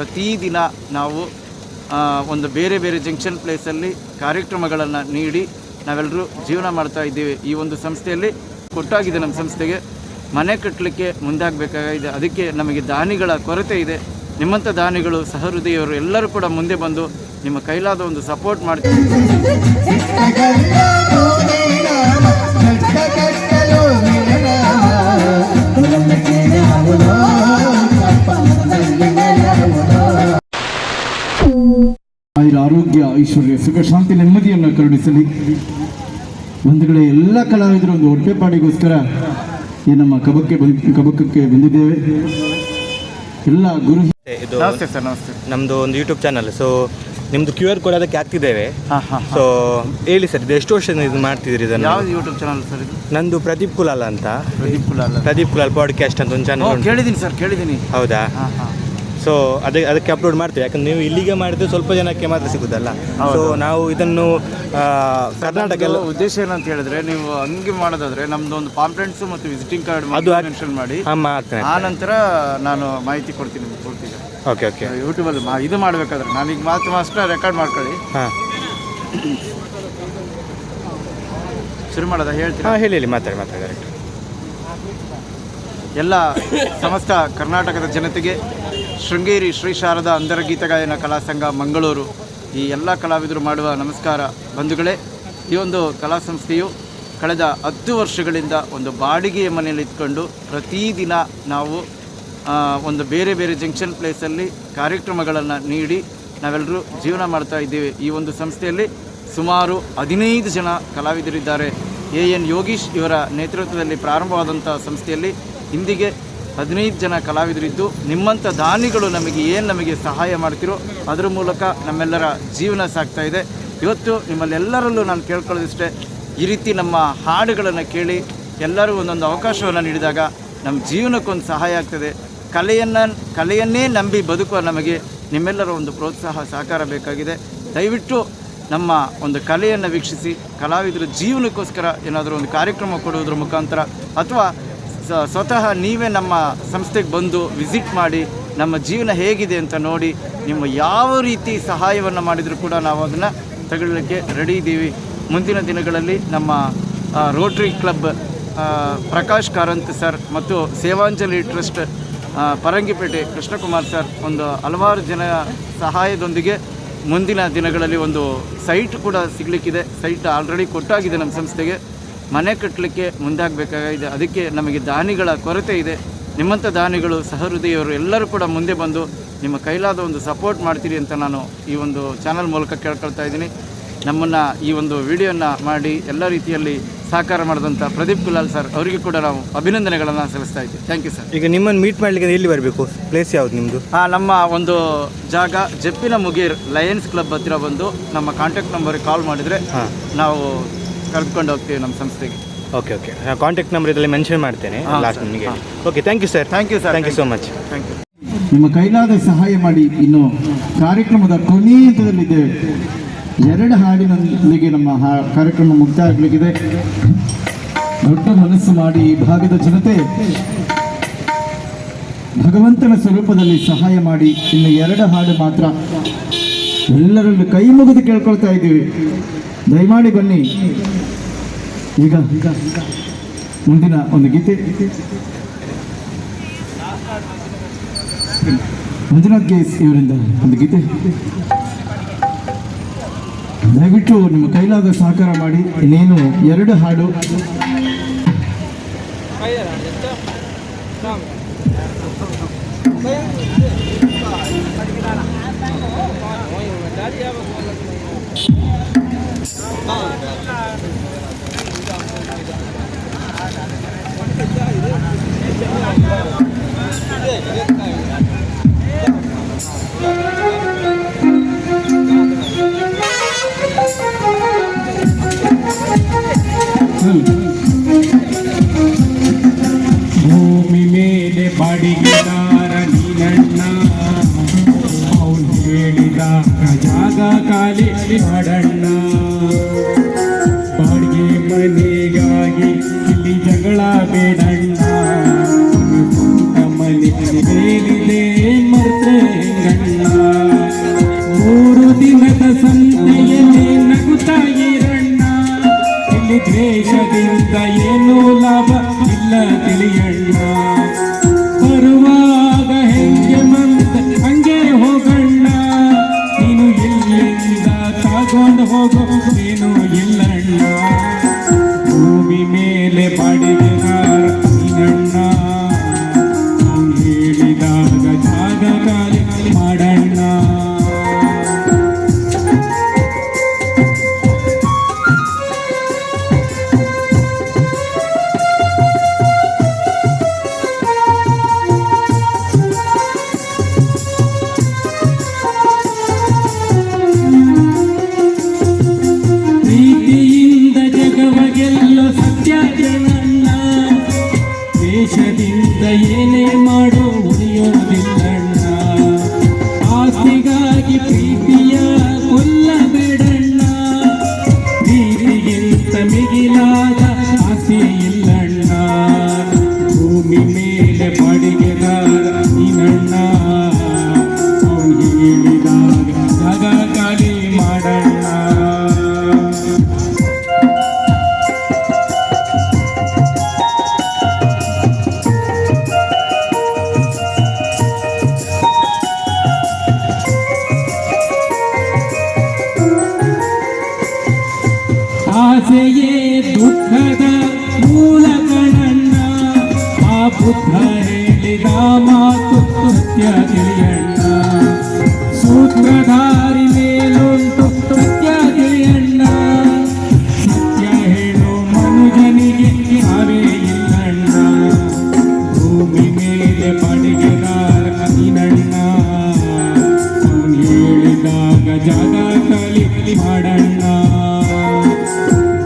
ಪ್ರತಿದಿನ ನಾವು ಒಂದು ಬೇರೆ ಬೇರೆ ಜಂಕ್ಷನ್ ಪ್ಲೇಸಲ್ಲಿ ಕಾರ್ಯಕ್ರಮಗಳನ್ನು ನೀಡಿ ನಾವೆಲ್ಲರೂ ಜೀವನ ಮಾಡ್ತಾ ಇದ್ದೀವಿ. ಈ ಒಂದು ಸಂಸ್ಥೆಯಲ್ಲಿ ಕೊಟ್ಟಾಗಿದೆ ನಮ್ಮ ಸಂಸ್ಥೆಗೆ. ಮನೆ ಕಟ್ಟಲಿಕ್ಕೆ ಮುಂದಾಗಬೇಕಾಗಿದೆ. ಅದಕ್ಕೆ ನಮಗೆ ದಾನಿಗಳ ಕೊರತೆ ಇದೆ. ನಿಮ್ಮಂಥ ದಾನಿಗಳು ಸಹೃದಯವರು ಎಲ್ಲರೂ ಕೂಡ ಮುಂದೆ ಬಂದು ನಿಮ್ಮ ಕೈಲಾದ ಒಂದು ಸಪೋರ್ಟ್ ಮಾಡ್ತೀವಿ ಆಯುರ ಆರೋಗ್ಯ ಐಶ್ವರ್ಯ ಸುಖ ಶಾಂತಿ ನೆಮ್ಮದಿಯನ್ನು ಕರುಣಿಸಲಿ. ಬಂಧುಗಳೇ ಎಲ್ಲ ಕಲಾವಿದರು ಒಂದು ಹೊಟ್ಟೆಪಾಡಿಗೋಸ್ಕರ ಈ ನಮ್ಮ ಕಬಕ್ಕೆ ಬಂದ ಕಬಕ್ಕಕ್ಕೆ ಬಂದಿದ್ದೇವೆ. ಎಲ್ಲ ಗುರು ಇದು ನಮಸ್ತೆ ಸರ್ ನಮಸ್ತೆ. ನಮ್ಮದು ಒಂದು ಯೂಟ್ಯೂಬ್ ಚಾನಲ್ ಸೊ ನಿಮ್ಮದು ಕ್ಯೂ ಆರ್ ಕೋಡ್ ಅದಕ್ಕೆ ಹಾಕ್ತಿದ್ದೇವೆ. ಹಾಂ ಹಾಂ ಸೊ ಹೇಳಿ ಸರ್ ಇದು ಎಷ್ಟು ವರ್ಷದಿಂದ ಇದು ಮಾಡ್ತಿದ್ದೀರಿ ಇದನ್ನು? ಯಾವ್ದು ಯೂಟ್ಯೂಬ್ ಚಾನಲ್ ಸರ್ ಇದು? ನಂದು ಪ್ರದೀಪ್ ಕುಲಾಲ್ ಅಂತ. ಪ್ರದೀಪ್ ಕುಲಾಲ್ ಪ್ರದೀಪ್ ಕುಲಾಲ್ ಪಾಡ್ಕಾಸ್ಟ್ ಅಂತ ಒಂದು ಚಾನಲ್ ಕೇಳಿದ್ದೀನಿ ಸರ್ ಕೇಳಿದ್ದೀನಿ. ಹೌದಾ? ಹಾಂ ಹಾಂ. ಸೊ ಅದಕ್ಕೆ ಅದಕ್ಕೆ ಅಪ್ಲೋಡ್ ಮಾಡ್ತೀವಿ. ಯಾಕಂದ್ರೆ ನೀವು ಇಲ್ಲಿಗೆ ಮಾಡಿದ್ರೆ ಸ್ವಲ್ಪ ಜನಕ್ಕೆ ಮಾತ್ರ ಸಿಗುದಲ್ಲ ಸೊ ನಾವು ಇದನ್ನು ಕರ್ನಾಟಕ ಎಲ್ಲ ಉದ್ದೇಶ ಏನಂತ ಹೇಳಿದ್ರೆ ನೀವು ಹಂಗೆ ಮಾಡೋದಾದ್ರೆ ನಮ್ದು ಒಂದು ಪಾಂಪ್ಲೆಂಟ್ಸ್ ಮತ್ತು ವಿಸಿಟಿಂಗ್ ಕಾರ್ಡ್ ಅದು ಮೆನ್ಷನ್ ಮಾಡಿ. ಆ ನಂತರ ನಾನು ಮಾಹಿತಿ ಕೊಡ್ತೀನಿ ನಿಮಗೆ ಪೂರ್ತಿ. ಓಕೆ ಓಕೆ ಯೂಟ್ಯೂಬಲ್ಲಿ ಇದು ಮಾಡಬೇಕಾದ್ರೆ ನಾನೀಗ ಮಾತು ಮಾತ್ರ ರೆಕಾರ್ಡ್ ಮಾಡ್ಕೊಳ್ಳಿ. ಹಾಂ. ಶುರು ಮಾಡೋದಾ ಹೇಳ್ತೀನಿ ಹಾಂ ಹೇಳಿ ಹೇಳಿ. ಮಾತಾಡಿ ಮಾತಾಡಿ ಕರೆಕ್ಟ್ ಎಲ್ಲ ಸಮಸ್ತ ಕರ್ನಾಟಕದ ಜನತೆಗೆ ಶೃಂಗೇರಿ ಶ್ರೀ ಶಾರದಾ ಅಂಧರ ಗೀತಗಾಯನ ಕಲಾ ಸಂಘ ಮಂಗಳೂರು ಈ ಎಲ್ಲ ಕಲಾವಿದರು ಮಾಡುವ ನಮಸ್ಕಾರ. ಬಂಧುಗಳೇ, ಈ ಒಂದು ಕಲಾ ಸಂಸ್ಥೆಯು ಕಳೆದ ಹತ್ತು ವರ್ಷಗಳಿಂದ ಒಂದು ಬಾಡಿಗೆಯ ಮನೆಯಲ್ಲಿ ಇದ್ಕೊಂಡು ಪ್ರತಿದಿನ ನಾವು ಒಂದು ಬೇರೆ ಬೇರೆ ಜಂಕ್ಷನ್ ಪ್ಲೇಸಲ್ಲಿ ಕಾರ್ಯಕ್ರಮಗಳನ್ನು ನೀಡಿ ನಾವೆಲ್ಲರೂ ಜೀವನ ಮಾಡ್ತಾ ಇದ್ದೀವಿ. ಈ ಒಂದು ಸಂಸ್ಥೆಯಲ್ಲಿ ಸುಮಾರು ಹದಿನೈದು ಜನ ಕಲಾವಿದರಿದ್ದಾರೆ. ಎ ಎನ್ ಯೋಗೀಶ್ ಇವರ ನೇತೃತ್ವದಲ್ಲಿ ಪ್ರಾರಂಭವಾದಂಥ ಸಂಸ್ಥೆಯಲ್ಲಿ ಇಂದಿಗೆ ಹದಿನೈದು ಜನ ಕಲಾವಿದರಿದ್ದು ನಿಮ್ಮಂಥ ದಾನಿಗಳು ನಮಗೆ ಏನು ನಮಗೆ ಸಹಾಯ ಮಾಡ್ತಿರೋ ಅದರ ಮೂಲಕ ನಮ್ಮೆಲ್ಲರ ಜೀವನ ಸಾಗ್ತಾ ಇದೆ. ಇವತ್ತು ನಿಮ್ಮಲ್ಲೆಲ್ಲರಲ್ಲೂ ನಾನು ಕೇಳ್ಕೊಳ್ಳೋದಿಷ್ಟೇ, ಈ ರೀತಿ ನಮ್ಮ ಹಾಡುಗಳನ್ನು ಕೇಳಿ ಎಲ್ಲರೂ ಒಂದೊಂದು ಅವಕಾಶವನ್ನು ನೀಡಿದಾಗ ನಮ್ಮ ಜೀವನಕ್ಕೊಂದು ಸಹಾಯ ಆಗ್ತದೆ. ಕಲೆಯನ್ನು, ಕಲೆಯನ್ನೇ ನಂಬಿ ಬದುಕುವ ನಮಗೆ ನಿಮ್ಮೆಲ್ಲರ ಒಂದು ಪ್ರೋತ್ಸಾಹ ಸಹಕಾರ ಬೇಕಾಗಿದೆ. ದಯವಿಟ್ಟು ನಮ್ಮ ಒಂದು ಕಲೆಯನ್ನು ವೀಕ್ಷಿಸಿ, ಕಲಾವಿದರ ಜೀವನಕ್ಕೋಸ್ಕರ ಏನಾದರೂ ಒಂದು ಕಾರ್ಯಕ್ರಮ ಕೊಡುವುದರ ಮುಖಾಂತರ ಅಥವಾ ಸ್ವತಃ ನೀವೇ ನಮ್ಮ ಸಂಸ್ಥೆಗೆ ಬಂದು ವಿಸಿಟ್ ಮಾಡಿ ನಮ್ಮ ಜೀವನ ಹೇಗಿದೆ ಅಂತ ನೋಡಿ ನಿಮ್ಮ ಯಾವ ರೀತಿ ಸಹಾಯವನ್ನು ಮಾಡಿದರೂ ಕೂಡ ನಾವು ಅದನ್ನು ತಗೊಳ್ಳಲಿಕ್ಕೆ ರೆಡಿ ಇದ್ದೀವಿ. ಮುಂದಿನ ದಿನಗಳಲ್ಲಿ ನಮ್ಮ rotary club Prakash Karanth sir ಮತ್ತು ಸೇವಾಂಜಲಿ ಟ್ರಸ್ಟ್ ಪರಂಗಿಪೇಟೆ ಕೃಷ್ಣಕುಮಾರ್ ಸರ್ ಒಂದು ಹಲವಾರು ಜನ ಸಹಾಯದೊಂದಿಗೆ ಮುಂದಿನ ದಿನಗಳಲ್ಲಿ ಒಂದು ಸೈಟ್ ಕೂಡ ಸಿಗಲಿಕ್ಕಿದೆ. ಸೈಟ್ ಆಲ್ರೆಡಿ ಕೊಟ್ಟಾಗಿದೆ ನಮ್ಮ ಸಂಸ್ಥೆಗೆ. ಮನೆ ಕಟ್ಟಲಿಕ್ಕೆ ಮುಂದಾಗಬೇಕಾಗಿದೆ. ಅದಕ್ಕೆ ನಮಗೆ ದಾನಿಗಳ ಕೊರತೆ ಇದೆ. ನಿಮ್ಮಂಥ ದಾನಿಗಳು ಸಹೃದಯವರು ಎಲ್ಲರೂ ಕೂಡ ಮುಂದೆ ಬಂದು ನಿಮ್ಮ ಕೈಲಾದ ಒಂದು ಸಪೋರ್ಟ್ ಮಾಡ್ತೀರಿ ಅಂತ ನಾನು ಈ ಒಂದು ಚಾನಲ್ ಮೂಲಕ ಕೇಳ್ಕೊಳ್ತಾ ಇದ್ದೀನಿ. ನಮ್ಮನ್ನು ಈ ಒಂದು ವಿಡಿಯೋನ ಮಾಡಿ ಎಲ್ಲ ರೀತಿಯಲ್ಲಿ ಸಹಕಾರ ಮಾಡಿದಂಥ ಪ್ರದೀಪ್ ಕುಲಾಲ್ ಸರ್ ಅವರಿಗೆ ಕೂಡ ನಾವು ಅಭಿನಂದನೆಗಳನ್ನು ಸಲ್ಲಿಸ್ತಾ ಇದ್ದೀವಿ. ಥ್ಯಾಂಕ್ ಯು ಸರ್ ಈಗ ನಿಮ್ಮನ್ನು ಮೀಟ್ ಮಾಡಲಿಕ್ಕೆ ಎಲ್ಲಿ ಬರಬೇಕು? ಪ್ಲೇಸ್ ಯಾವುದು ನಿಮ್ಮದು ಹಾಂ ನಮ್ಮ ಒಂದು ಜಾಗ ಜಪ್ಪಿನ ಮುಗೀರ್ ಲಯನ್ಸ್ ಕ್ಲಬ್ ಹತ್ತಿರ ಬಂದು ನಮ್ಮ ಕಾಂಟ್ಯಾಕ್ಟ್ ನಂಬರ್ಗೆ ಕಾಲ್ ಮಾಡಿದರೆ ನಾವು ಕರೆದುಕೊಂಡು ಹೋಗ್ತೀವಿ ನಮ್ಮ ಸಂಸ್ಥೆಗೆ. ಓಕೆ ಓಕೆ ಕಾಂಟ್ಯಾಕ್ಟ್ ನಂಬರ್ ಇದರಲ್ಲಿ ಮೆನ್ಷನ್ ಮಾಡ್ತೇನೆ. ಹಾಂ, ಲಾಸ್ಟ್ ಸರ್. ನಿಮಗೆ ಹಾಂ. Okay thank you sir thank you sir thank you so much thank you ನಿಮ್ಮ ಕೈಲಾದ ಸಹಾಯ ಮಾಡಿ ಇನ್ನು ಕಾರ್ಯಕ್ರಮದ ಕೊನೆಯ ಹಂತದಲ್ಲಿದ್ದೇವೆ ಎರಡು ಹಾಡಿನೊಂದಿಗೆ ನಮ್ಮ ಹಾ- ಕಾರ್ಯಕ್ರಮ ಮುಕ್ತಾಯ ಆಗಲಿಕ್ಕಿದೆ ದೊಡ್ಡ ಮನಸ್ಸು ಮಾಡಿ ಈ ಭಾಗದ ಜನತೆ ಭಗವಂತನ ಸ್ವರೂಪದಲ್ಲಿ ಸಹಾಯ ಮಾಡಿ ಇನ್ನು ಎರಡು ಹಾಡು ಮಾತ್ರ ಎಲ್ಲರಲ್ಲೂ ಕೈ ಮುಗಿದು ಕೇಳ್ಕೊಳ್ತಾ ಇದ್ದೀವಿ. ದಯಮಾಡಿ ಬನ್ನಿ. ಈಗ ಮುಂದಿನ ಒಂದು ಗೀತೆ. ಮಂಜುನಾಥ್ ಗೇಸ್ ಇವರಿಂದ ಒಂದು ಗೀತೆ. ದಯವಿಟ್ಟು ನಿಮ್ಮ ಕೈಲಾದ ಸಹಕಾರ ಮಾಡಿ, ಇನ್ನೇನು ಎರಡು ಹಾಡು. Thank you. yüreğini ಆ ಬುದ್ಧ ಹೇಳಿದ ಮಾತು ಸತ್ಯ ತಿಳಿಯಣ್ಣ ಸೂತ್ರಧಾರಿ ಮೇಲುಂಟು ಸತ್ಯ ತಿಳಿಯಣ್ಣ ಸತ್ಯ ಹೇಳೋ ಮನುಜನಿಗೆ ಸಾವೇ ಇಲ್ಲಣ್ಣ ಭೂಮಿ ಮೇಲೆ ಬಡಿಗೆದಾರ ನೀನಣ್ಣ ಅವನು ಹೇಳಿದಾಗ ಜಾಗ ಖಾಲಿ ಮಾಡಣ್ಣ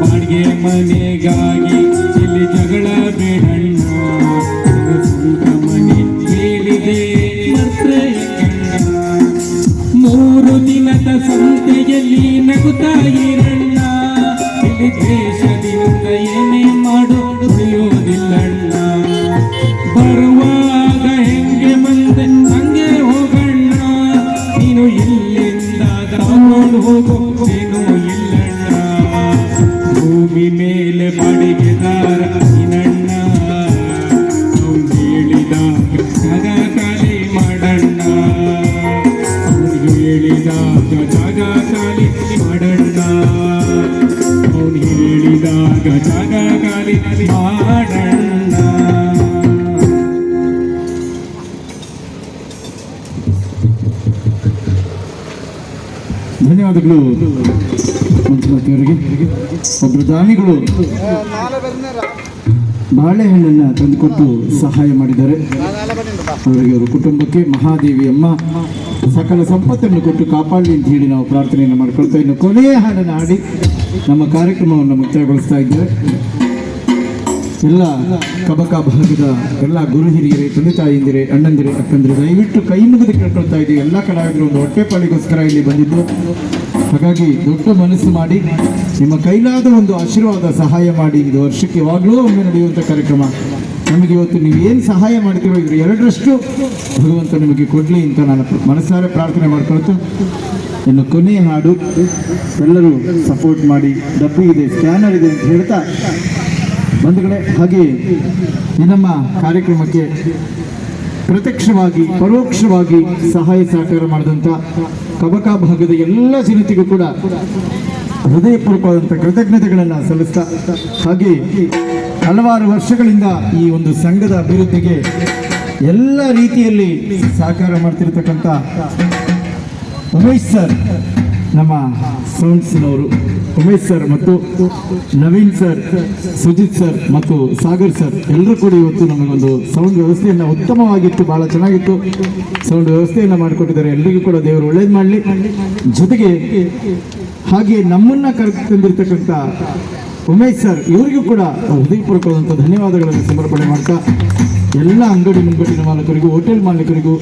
ಬಾಡಿಗೆ ಮನೆಗಾಗಿ ಧನ್ಯವಾದಗಳು ಮಂಜುನಾಥ್ ಅವರಿಗೆ ಒಬ್ಬರು ದಾನಿಗಳು ಬಾಳೆಹಣ್ಣನ್ನು ತಂದುಕೊಟ್ಟು ಸಹಾಯ ಮಾಡಿದ್ದಾರೆ. ಅವರಿಗೆ ಅವರ ಕುಟುಂಬಕ್ಕೆ ಮಹಾದೇವಿ ಅಮ್ಮ ಸಕಲ ಸಂಪತ್ತನ್ನು ಕೊಟ್ಟು ಕಾಪಾಡಲಿ ಅಂತ ಹೇಳಿ ನಾವು ಪ್ರಾರ್ಥನೆಯನ್ನು ಮಾಡ್ಕೊಳ್ತಾ ಇನ್ನು ಕೊನೆಯ ಹಾಡನ್ನು ಹಾಡಿ ನಮ್ಮ ಕಾರ್ಯಕ್ರಮವನ್ನು ಮುಕ್ತಾಯಗೊಳಿಸ್ತಾ ಇದ್ದೇವೆ. ಎಲ್ಲ ಕಬಕ ಭಾಗದ ಎಲ್ಲ ಗುರು ಹಿರಿಯರೇ, ತಂದೆ ತಾಯಿಯಂದಿರೆ, ಅಣ್ಣಂದಿರೆ, ಅಕ್ಕಂದಿರೆ, ದಯವಿಟ್ಟು ಕೈ ಮುಗಿದು ಕೇಳ್ಕೊಳ್ತಾ ಇದ್ದೀವಿ ಎಲ್ಲ ಕಲಾವಿದರು ಒಂದು ಹೊಟ್ಟೆಪಾಳಿಗೋಸ್ಕರ ಇಲ್ಲಿ ಬಂದಿದ್ದು. ಹಾಗಾಗಿ ದೊಡ್ಡ ಮನಸ್ಸು ಮಾಡಿ, ನಿಮ್ಮ ಕೈಲಾದ ಒಂದು ಆಶೀರ್ವಾದ ಸಹಾಯ ಮಾಡಿ ಇದು ವರ್ಷಕ್ಕೆ ಯಾವಾಗಲೂ ಒಮ್ಮೆ ನಡೆಯುವಂಥ ಕಾರ್ಯಕ್ರಮ. ನಮಗೆ ಇವತ್ತು ನೀವು ಏನು ಸಹಾಯ ಮಾಡ್ತೀರೋ ಇದ್ರ ಎರಡರಷ್ಟು ಭಗವಂತ ನಿಮಗೆ ಕೊಡಲಿ ಅಂತ ನಾನು ಮನಸ್ಸಾರೆ ಪ್ರಾರ್ಥನೆ ಮಾಡ್ಕೊಳ್ತು, ಇನ್ನು ಕೊನೆಯ ಹಾಡು. ಎಲ್ಲರೂ ಸಪೋರ್ಟ್ ಮಾಡಿ ಡಬ್ಬಿ ಇದೆ ಸ್ಕ್ಯಾನರ್ ಇದೆ ಅಂತ ಹೇಳ್ತಾ ಬಂಧುಗಳೇ, ಹಾಗೆ ಈ ನಮ್ಮ ಕಾರ್ಯಕ್ರಮಕ್ಕೆ ಪ್ರತ್ಯಕ್ಷವಾಗಿ, ಪರೋಕ್ಷವಾಗಿ ಸಹಾಯ ಸಹಕಾರ ಮಾಡಿದಂಥ ಕಬಕ ಭಾಗದ ಎಲ್ಲ ಜನತೆಗೂ ಕೂಡ ಹೃದಯಪೂರ್ವಕವಾದಂಥ ಕೃತಜ್ಞತೆಗಳನ್ನು ಸಲ್ಲಿಸ್ತಾ, ಹಾಗೆ ಹಲವಾರು ವರ್ಷಗಳಿಂದ ಈ ಒಂದು ಸಂಘದ ಅಭಿವೃದ್ಧಿಗೆ ಎಲ್ಲ ರೀತಿಯಲ್ಲಿ ಸಹಕಾರ ಮಾಡ್ತಿರ್ತಕ್ಕಂಥ ಉಮೇಶ್ ಸರ್, ನಮ್ಮ ಸೌಂಡ್ಸ್ನವರು. ಉಮೇಶ್ ಸರ್ ಮತ್ತು ನವೀನ್ ಸರ್, ಸುಜಿತ್ ಸರ್ ಮತ್ತು ಸಾಗರ್ ಸರ್ ಎಲ್ಲರೂ ಕೂಡ ಇವತ್ತು ನಮಗೊಂದು ಸೌಂಡ್ ವ್ಯವಸ್ಥೆಯನ್ನು ಉತ್ತಮವಾಗಿತ್ತು, ಬಹಳ ಚೆನ್ನಾಗಿತ್ತು. ಸೌಂಡ್ ವ್ಯವಸ್ಥೆಯನ್ನು ಮಾಡಿಕೊಟ್ಟಿದ್ದಾರೆ. ಎಲ್ಲರಿಗೂ ಕೂಡ ದೇವರು ಒಳ್ಳೇದು ಮಾಡಲಿ. ಜೊತೆಗೆ ಹಾಗೆ ನಮ್ಮನ್ನ ಕರೆತಂದಿರ್ತಕ್ಕಂಥ ಉಮೇಶ್ ಸರ್, ಇವರಿಗೂ ಕೂಡ ಹೃದಯಪೂರ್ವಕವಾದಂಥ ಧನ್ಯವಾದಗಳನ್ನು ಸಮರ್ಪಣೆ ಮಾಡ್ತಾ, ಎಲ್ಲ ಅಂಗಡಿ ಮುಂಗಟ್ಟಿನ ಮಾಲೀಕರಿಗೂ, ಹೋಟೆಲ್ ಮಾಲೀಕರಿಗೂ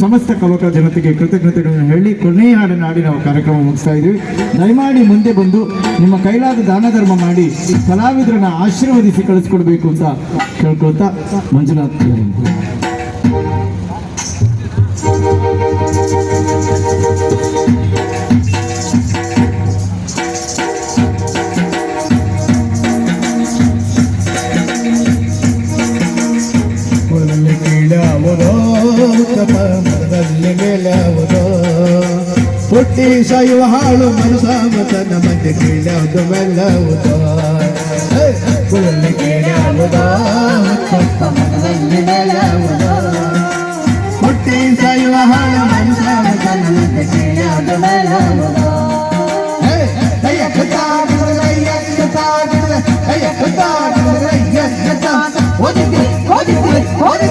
ಸಮಸ್ತ ಕವಕ ಜನತೆಗೆ ಕೃತಜ್ಞತೆಗಳನ್ನು ಹೇಳಿ ಕೊನೆಯ ಹಾಡನ್ನು ಹಾಡಿ ನಾವು ಕಾರ್ಯಕ್ರಮ ಮುಗಿಸ್ತಾ ಇದ್ದೀವಿ ದಯಮಾಡಿ ಮುಂದೆ ಬಂದು ನಿಮ್ಮ ಕೈಲಾದ ದಾನ ಧರ್ಮ ಮಾಡಿ ಕಲಾವಿದರನ್ನ ಆಶೀರ್ವದಿಸಿ ಕಳಿಸ್ಕೊಡ್ಬೇಕು ಅಂತ ಕೇಳ್ಕೊಳ್ತಾ ಮಂಜುನಾಥ್ കുട്ടീശായി വാളും മനസ്സാമ തന്നെ മറ്റു കുട്ടീശായി വാളും മനസ്സാമ തന്നെ മറ്റു കീഴാകുമല്ലോ Hold it, hold it, hold it.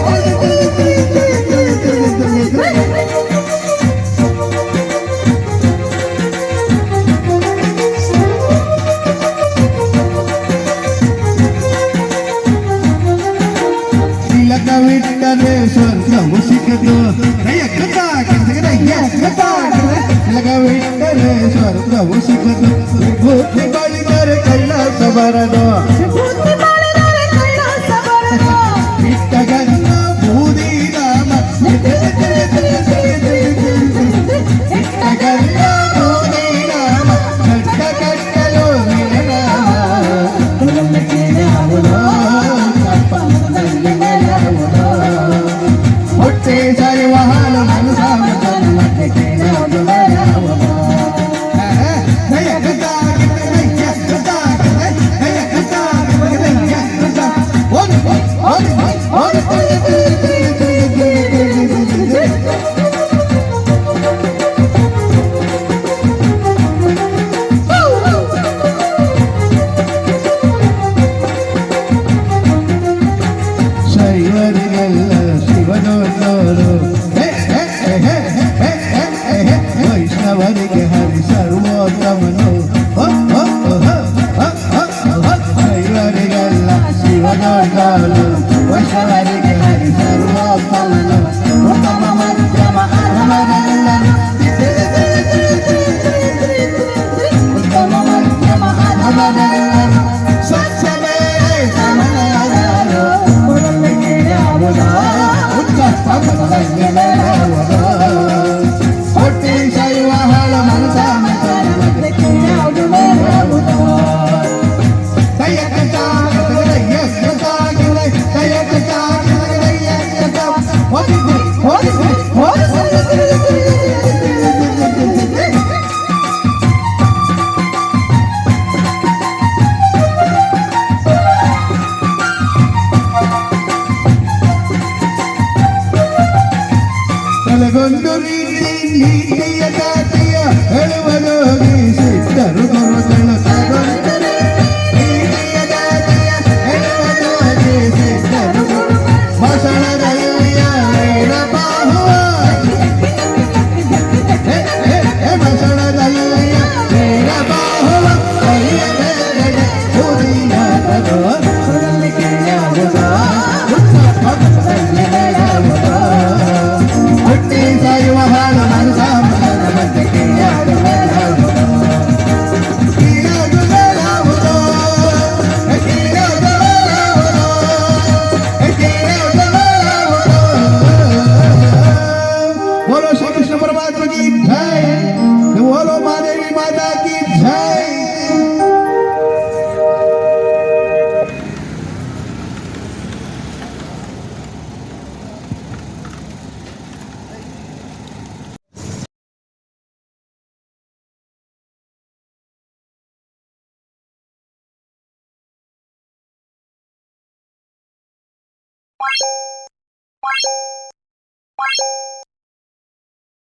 कृष्णवरिग Hari सर्वोत्तमनु ಕೈವರಿಗಲ್ಲ ಶಿವನಾಗಾಲು Alabandurin, India, India, India, India, India, India,